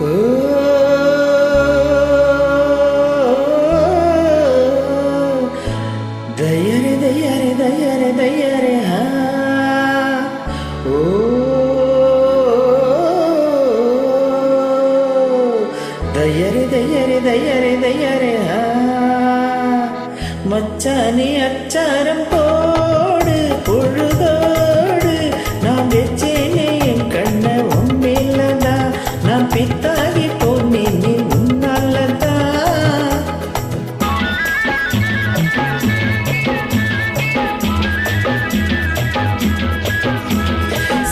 దయరే దయరే దయరే దయరే మచ్చాని అచ్చారం పో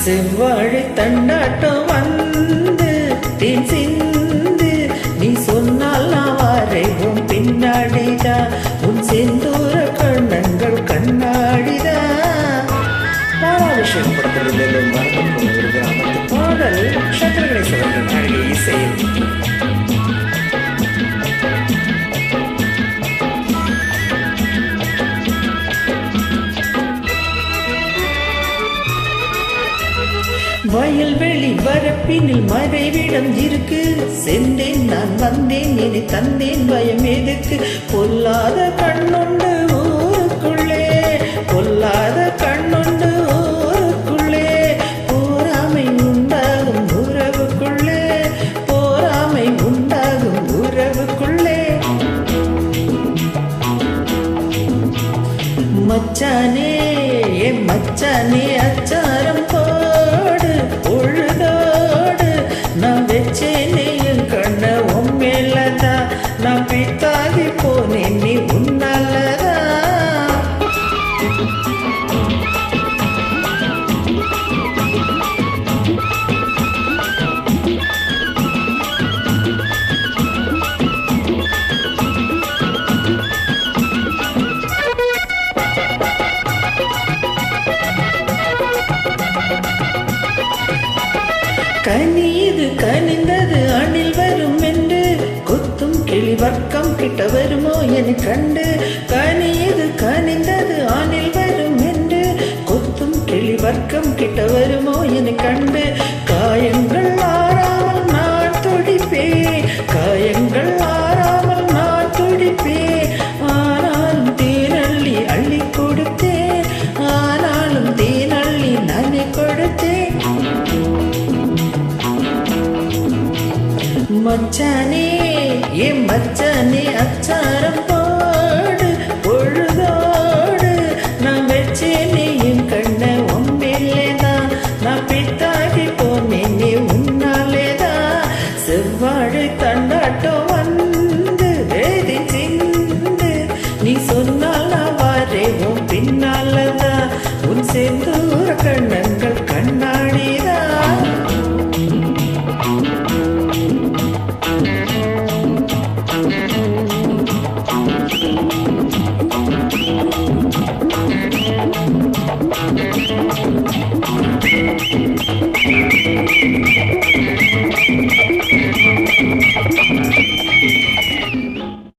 செவ்வாழை தண்டாட்டம் வந்து தேன் சிந்து நீ சொன்னால் நான் வரைவும் பின்னாடிதா உன் செந்தூர கண்ணங்கள் கண்ணாடிதா பாலாபிஷேகம் படத்திலிருந்து மரபன் வயல்வெளி வரப்பினில் மறைவிடம் இருக்கு. சென்றேன் நான் வந்தேன் என தந்தேன் பயம் எதுக்கு? பொல்லாத கண்ணுண்டு ஊருக்குள்ளே பொல்லாத கண்ணுண்டு ஊருக்குள்ளே. போராமை உண்டாகும் உறவுக்குள்ளே போராமை உண்டாகும் உறவுக்குள்ளே. மச்சானே என் மச்சானே அச்சாரம் கனியது கனிந்தது அணில் வரும் என்று கொத்தும் கிளி வர்க்கம் கிட்ட வருமோ என கண்டு கண்டு காயங்கள் ஆறாமல் நான் துடிப்பேன். காயங்கள் ஆறாமல் நான் துடிப்பேன். ஆனாலும் தேனள்ளி அள்ளி கொடுத்தேன். ஆனாலும் தேனள்ளி நானே கொடுத்தேன். மச்சானே ஏ மச்சானே மழை தன்னாட்டம் வந்து வேதி சிந்து நீ சொன்னால் நான் வரேவும் பின்னால்தான் உன் சேர்ந்தூர கண்ணங்கள் கண்ணாடிதான்